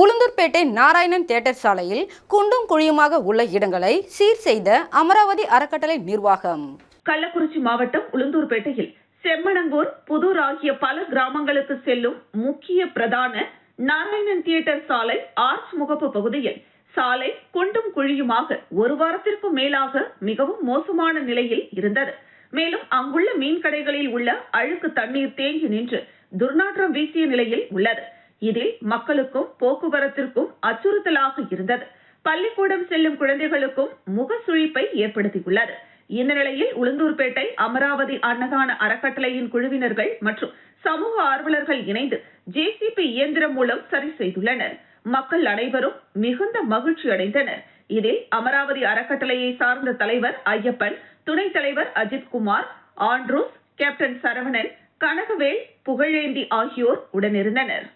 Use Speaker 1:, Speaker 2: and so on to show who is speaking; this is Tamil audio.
Speaker 1: உளுந்தூர்பேட்டை நாராயணன் தியேட்டர் சாலையில் குண்டும் குழியுமாக உள்ள இடங்களை சீர் செய்த அமராவதி அறக்கட்டளை நிர்வாகம்.
Speaker 2: கள்ளக்குறிச்சி மாவட்டம் உளுந்தூர்பேட்டையில் செம்மணங்கூர் புதூர் ஆகிய பல கிராமங்களுக்கு செல்லும் முக்கிய பிரதான நாராயணன் தியேட்டர் சாலை ஆர்ச் முகப்பு பகுதியில் சாலை குண்டும் குழியுமாக ஒரு வாரத்திற்கும் மேலாக மிகவும் மோசமான நிலையில் இருந்தது. மேலும் அங்குள்ள மீன் கடைகளில் உள்ள அழுக்கு தண்ணீர் தேங்கி நின்று துர்நாற்றம் வீசிய நிலையில் உள்ளது. இதில் மக்களுக்கும் போக்குவரத்திற்கும் அச்சுறுத்தலாக இருந்தது. பள்ளிக்கூடம் செல்லும் குழந்தைகளுக்கும் முக சுழிப்பை ஏற்படுத்தியுள்ளது. இந்த நிலையில் உளுந்தூர்பேட்டை அமராவதி அன்னதான அறக்கட்டளையின் குழுவினர்கள் மற்றும் சமூக ஆர்வலர்கள் இணைந்து ஜேசிபி இயந்திரம் மூலம் சரி செய்துள்ளனர். மக்கள் அனைவரும் மிகுந்த மகிழ்ச்சி அடைந்தனர். இதில் அமராவதி அறக்கட்டளையை சார்ந்த தலைவர் ஐயப்பன் துணைத் தலைவர் அஜித்குமார் ஆண்ட்ரூஸ் கேப்டன் சரவணன் கனகவேல் புகழேந்தி ஆகியோர் உடனிருந்தனர்.